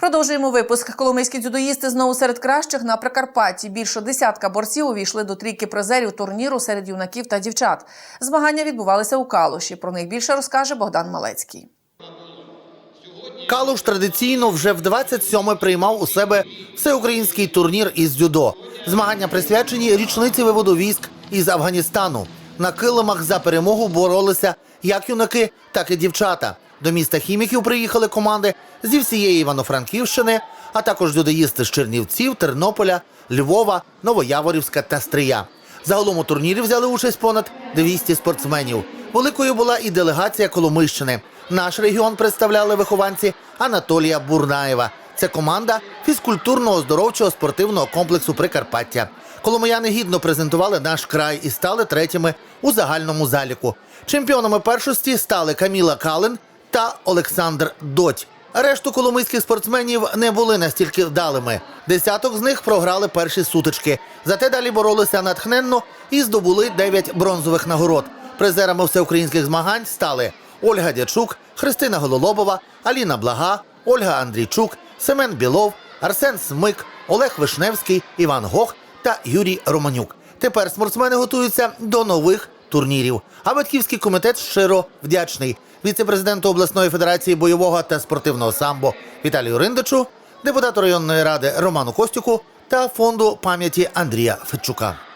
Продовжуємо випуск. Коломийські дзюдоїсти знову серед кращих на Прикарпатті. Більше десятка борців увійшли до трійки призерів турніру серед юнаків та дівчат. Змагання відбувалися у Калуші. Про них більше розкаже Богдан Малецький. Калуш традиційно вже в 27-ме приймав у себе всеукраїнський турнір із дзюдо. Змагання присвячені річниці виводу військ із Афганістану. На килимах за перемогу боролися як юнаки, так і дівчата. До міста хіміків приїхали команди зі всієї Івано-Франківщини, а також дзюдоїсти з Чернівців, Тернополя, Львова, Новояворівська та Стрия. Загалом у турнірі взяли участь понад 200 спортсменів. Великою була і делегація Коломийщини. Наш регіон представляли вихованці Анатолія Бурнаєва. Це команда фізкультурно-оздоровчого спортивного комплексу Прикарпаття. Коломияни гідно презентували наш край і стали третіми у загальному заліку. Чемпіонами першості стали Каміла Калин та Олександр Доть. Решту коломийських спортсменів не були настільки вдалими. Десяток з них програли перші сутички. Зате далі боролися натхненно і здобули дев'ять бронзових нагород. Призерами всеукраїнських змагань стали Ольга Дячук, Христина Гололобова, Аліна Блага, Ольга Андрійчук, Семен Білов, Арсен Смик, Олег Вишневський, Іван Гох та Юрій Романюк. Тепер спортсмени готуються до нових турнірів. А батьківський комітет щиро вдячний віце-президенту обласної федерації бойового та спортивного самбо Віталію Риндичу, депутату районної ради Роману Костюку та фонду пам'яті Андрія Федчука.